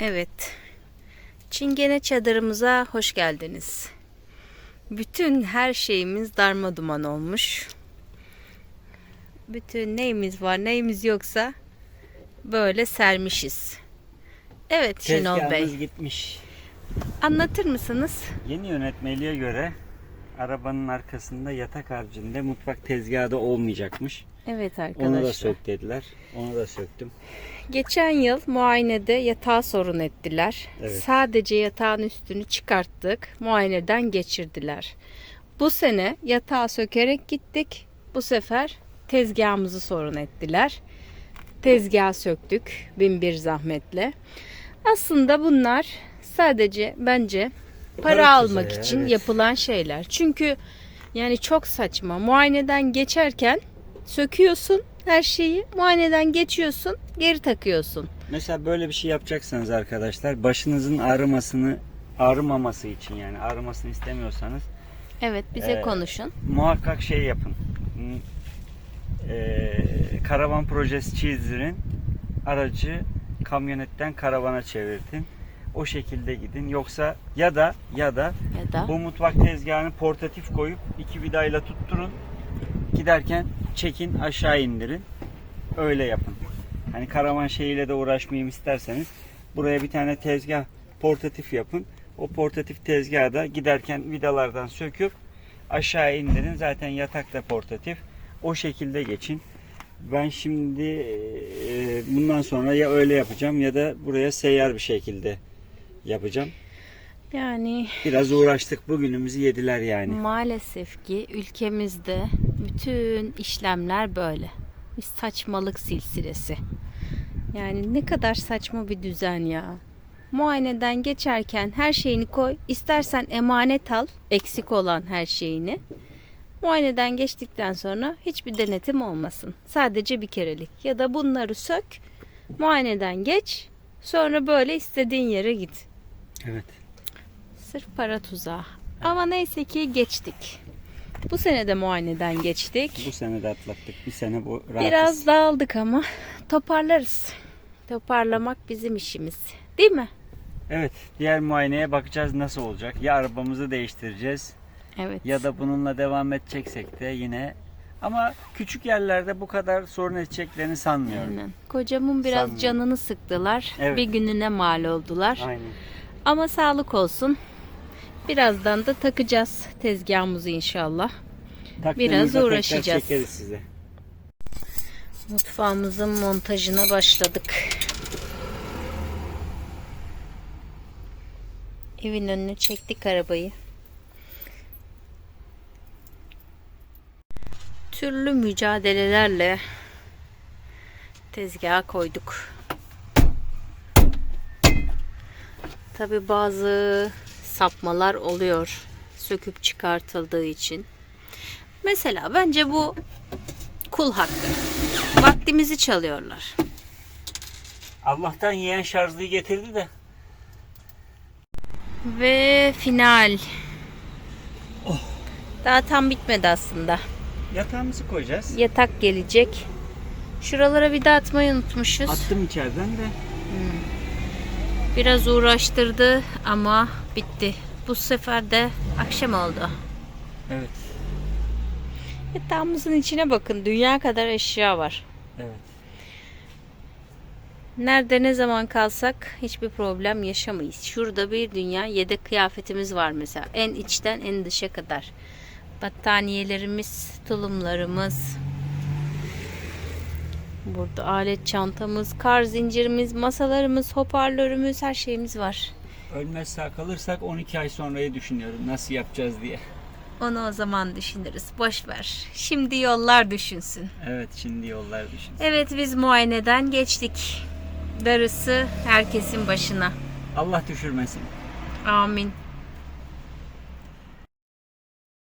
Evet. Çingene çadırımıza hoş geldiniz. Bütün her şeyimiz darma duman olmuş. Bütün neyimiz var neyimiz yoksa böyle sermişiz. Evet Şenol Bey. Gitmiş. Anlatır mısınız? Yeni yönetmeliğe göre arabanın arkasında yatak haricinde mutfak tezgahı da olmayacakmış. Evet Onu da arkadaşlar. sök dediler. Onu da söktüm. Geçen yıl muayenede yatağı sorun ettiler. Evet. Sadece yatağın üstünü çıkarttık. Muayeneden geçirdiler. Bu sene yatağı sökerek gittik. Bu sefer tezgahımızı sorun ettiler. Tezgahı söktük bin bir zahmetle. Aslında bunlar sadece bence para, Para almak için evet. yapılan şeyler. Çünkü yani çok saçma. Muayeneden geçerken söküyorsun her şeyi. Muayeneden geçiyorsun, geri takıyorsun. Mesela böyle bir şey yapacaksanız arkadaşlar başınızın ağrımasını ağrımaması için yani ağrımasını istemiyorsanız Evet, bize Ee, konuşun. muhakkak şey yapın. Eee, karavan projesi çizdirin. Aracı kamyonetten karavana çevirtin. O şekilde gidin. Yoksa ya da ya da Ya da bu mutfak tezgahını portatif koyup iki vidayla tutturun. Giderken çekin aşağı indirin. Öyle yapın. Hani karavan şeyiyle de uğraşmayayım isterseniz buraya bir tane tezgah portatif yapın. O portatif tezgahı da giderken vidalardan söküp aşağı indirin. Zaten yatak da portatif. O şekilde geçin. Ben şimdi e, bundan sonra ya öyle yapacağım ya da buraya seyyar bir şekilde yapacağım. yani Biraz uğraştık. Bugünümüzü yediler yani. maalesef ki ülkemizde bütün işlemler böyle. Bir saçmalık silsilesi. Yani ne kadar saçma bir düzen ya. Muayeneden geçerken her şeyini koy. İstersen emanet al. Eksik olan her şeyini. Muayeneden geçtikten sonra hiçbir denetim olmasın. Sadece bir kerelik. Ya da bunları sök. Muayeneden geç. Sonra böyle istediğin yere git. Evet. Sırf para tuzağı. Ama neyse ki geçtik. Bu sene de muayeneden geçtik. Bu sene de atlattık. Bir sene bu rahatız. Biraz dağıldık ama toparlarız. Toparlamak bizim işimiz. Değil mi? Evet. Diğer muayeneye bakacağız nasıl olacak. Ya arabamızı değiştireceğiz Evet. ya da bununla devam edeceksek de yine ama küçük yerlerde bu kadar sorun edeceklerini sanmıyorum. Aynen. Kocamın biraz Sanmıyorum. canını sıktılar. Evet. Bir gününe mal oldular. Aynen. Ama sağlık olsun. Birazdan da takacağız tezgahımızı inşallah. Taktığımızda Biraz uğraşacağız. çekeriz size. Mutfağımızın montajına başladık. Evin önüne çektik arabayı. Türlü mücadelelerle tezgaha koyduk. Tabi bazı sapmalar oluyor söküp çıkartıldığı için. Mesela bence bu kul hakkı. Vaktimizi çalıyorlar. Allah'tan yeğen şarjlıyı getirdi de. Ve final. Daha tam bitmedi aslında. Yatağımızı koyacağız. Yatak gelecek. Şuralara bir daha atmayı unutmuşuz. Attım içeriden de. Biraz uğraştırdı ama bitti. Bu sefer de akşam oldu. Evet. Yatağımızın içine bakın. Dünya kadar eşya var. Evet. Nerede ne zaman kalsak hiçbir problem yaşamayız. Şurada bir dünya yedek kıyafetimiz var mesela. En içten en dışa kadar. Battaniyelerimiz, tulumlarımız. Burada alet çantamız, kar zincirimiz, masalarımız, hoparlörümüz, her şeyimiz var. Ölmez sağ kalırsak 12 ay sonrayı düşünüyorum nasıl yapacağız diye. Onu o zaman düşünürüz. Boş ver. Şimdi yollar düşünsün. Evet şimdi yollar düşün. Evet biz muayeneden geçtik. Darısı herkesin başına. Allah düşürmesin. Amin.